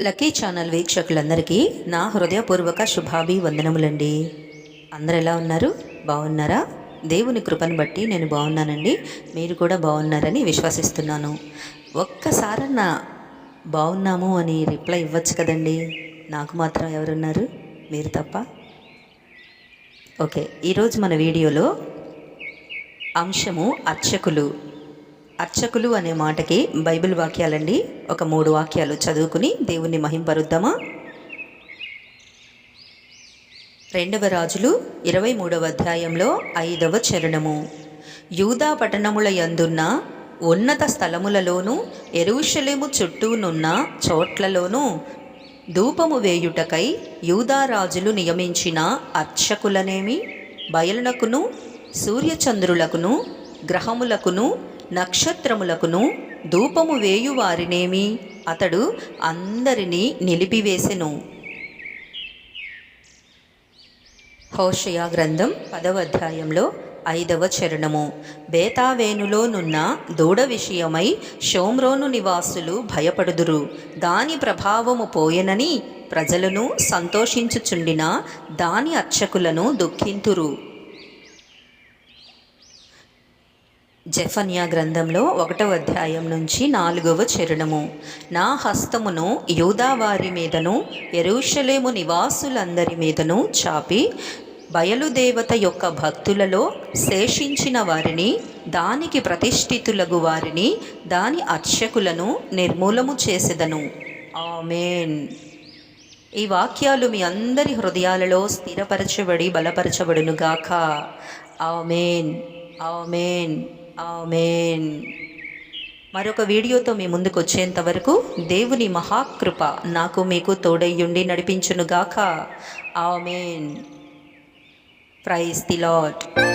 Lucky channel వీక్షకులందరికీ నా హృదయపూర్వక శుభాభివందనములండి. అందరు ఎలా ఉన్నారు? బాగున్నారా? దేవుని కృపను బట్టి నేను బాగున్నానండి. మీరు కూడా బాగున్నారని విశ్వసిస్తున్నాను. ఒక్కసారన్నా బాగున్నాము అని రిప్లై ఇవ్వచ్చు కదండి. నాకు మాత్రం ఎవరున్నారు? మీరు తప్ప? ఓకే ఈరోజు మన వీడియోలో అంశము అర్చకులు. అర్చకులు అనే మాటకి బైబిల్ వాక్యాలండి. ఒక మూడు వాక్యాలు చదువుకుని దేవుణ్ణి మహింపరుద్దామా? రెండవ రాజులు ఇరవై మూడవ అధ్యాయంలో ఐదవ చరణము. యూదా పట్టణముల యందున్న ఉన్నత స్థలములలోనూ ఎరువుషలేము చుట్టూనున్న చోట్లలోనూ ధూపము వేయుటకై యూదా రాజులు నియమించిన అర్చకులనేమి? బయలునకును సూర్యచంద్రులకును గ్రహములకును నక్షత్రములకును ధూపము వేయువారినేమి? అతడు అందరినీ నిలిపివేసెను. హోషయా గ్రంథం పదవ అధ్యాయంలో ఐదవ చరణము. బేతావేనులోనున్న దూడ విషయమై షోమ్రోను నివాసులు భయపడుదురు. దాని ప్రభావము పోయెనని ప్రజలను సంతోషించుచుండిన దాని అర్చకులను దుఃఖింతురు. జెఫన్యా గ్రంథంలో ఒకటవ అధ్యాయం నుంచి నాలుగవ చరణము. నా హస్తమును యూదావారి మీదను ఎరుషలేము నివాసులందరి మీదను చాపి బయలుదేవత యొక్క భక్తులలో శేషించిన వారిని దానికి ప్రతిష్ఠితులగు వారిని దాని అర్చకులను నిర్మూలము చేసేదను. ఆమెన్. ఈ వాక్యాలు మీ అందరి హృదయాలలో స్థిరపరచబడి బలపరచబడును గాక ఆమెన్. ఆమెన్. ఆమెన్. మరొక వీడియోతో మీ ముందుకు వచ్చేంత వరకు దేవుని మహాకృప నాకు మీకు తోడయ్యుండి నడిపించునుగాక. ఆమెన్. Praise the lot